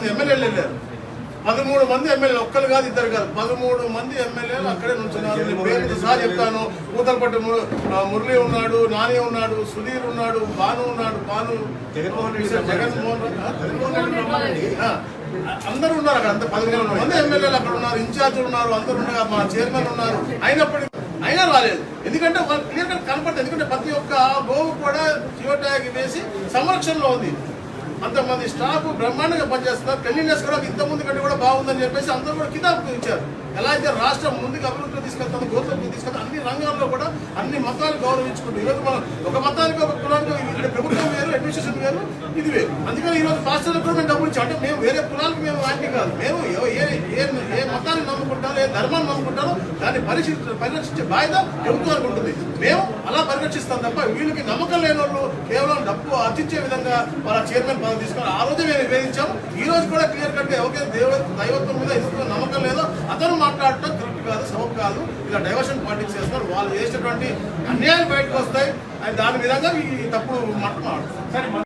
మంది ఎమ్మెల్యేలు వెళ్ళారు. పదమూడు మంది ఎమ్మెల్యేలు ఒక్కరు కాదు ఇద్దరు కాదు. పదమూడు మంది ఎమ్మెల్యేలు అక్కడే నుంచున్నారు. నేను పేరుతో సహా చెప్తాను. కూతలపట్టి మురళి ఉన్నాడు నాని ఉన్నాడు సుధీర్ ఉన్నాడు భాను ఉన్నాడు భాను. జగన్మోహన్ రెడ్డి జగన్మోహన్ రెడ్డి అందరూ ఉన్నారు అక్కడ అంత పదిహేను మంది ఎమ్మెల్యేలు అక్కడ ఉన్నారు ఇన్ఛార్జ్ ఉన్నారు అందరూ ఉన్నారు మా చైర్మన్ ఉన్నారు. అయినప్పటికీ అయినా రాలేదు. ఎందుకంటే క్లియర్ కనపడుతుంది ఎందుకంటే ప్రతి ఒక్క గోవు కూడా జియో ట్యాగ్ వేసి సంరక్షణలో ఉంది. అంతమంది స్టాఫ్ బ్రహ్మాండంగా పనిచేస్తున్నారు. క్లీన్నెస్ కూడా ఇంత ముందు కంటే కూడా బాగుందని చెప్పేసి అందరూ కూడా కితాబ్ ఇచ్చారు. ఎలా అయితే రాష్ట్రం ముందుకు అభివృద్ధిలో తీసుకెళ్తాను గోత్రంలో తీసుకెళ్తాం అన్ని రంగాల్లో కూడా అన్ని మతాలు గౌరవించుకుంటూ ఈరోజు మనం ఒక మతానికి ఒక కులానికి ఇక్కడ ప్రభుత్వం వేరు అడ్మినిస్ట్రేషన్ వేరు ఇది వేరు. అందుకని ఈ రోజు కూడా మేము డబ్బులు అంటే మేము వేరే కులాలకు మేము వాటి కాదు. మేము ఏ ఏ- ఏ మతాన్ని నమ్ముకుంటారో ఏ ధర్మాన్ని నమ్ముకుంటారో దాన్ని పరిశీలి పరిరక్షించే బాధ్యత ప్రభుత్వానికి ఉంటుంది. మేము అలా తప్ప వీళ్ళకి నమ్మకం లేని వాళ్ళు కేవలం డబ్బు ఆర్జించే విధంగా వాళ్ళ చైర్మన్ పదవి తీసుకొని ఆ రోజు మేము నివేదించాం. ఈ రోజు కూడా క్లియర్ కట్ ఎవరికైతే దేవ దైవత్వం మీద ఎందుకు నమ్మకం లేదో అతను మాట్లాడటం కరెక్ట్ కాదు సబబ్ కాదు ఇలా డైవర్షన్ పాలిటిక్స్ చేస్తున్నారు. వాళ్ళు చేసినటువంటి అన్యాయాలు బయటకు వస్తాయి. అండ్ దాని విధంగా ఈ తప్పుడు మాట మాట్లాడుతున్నారు.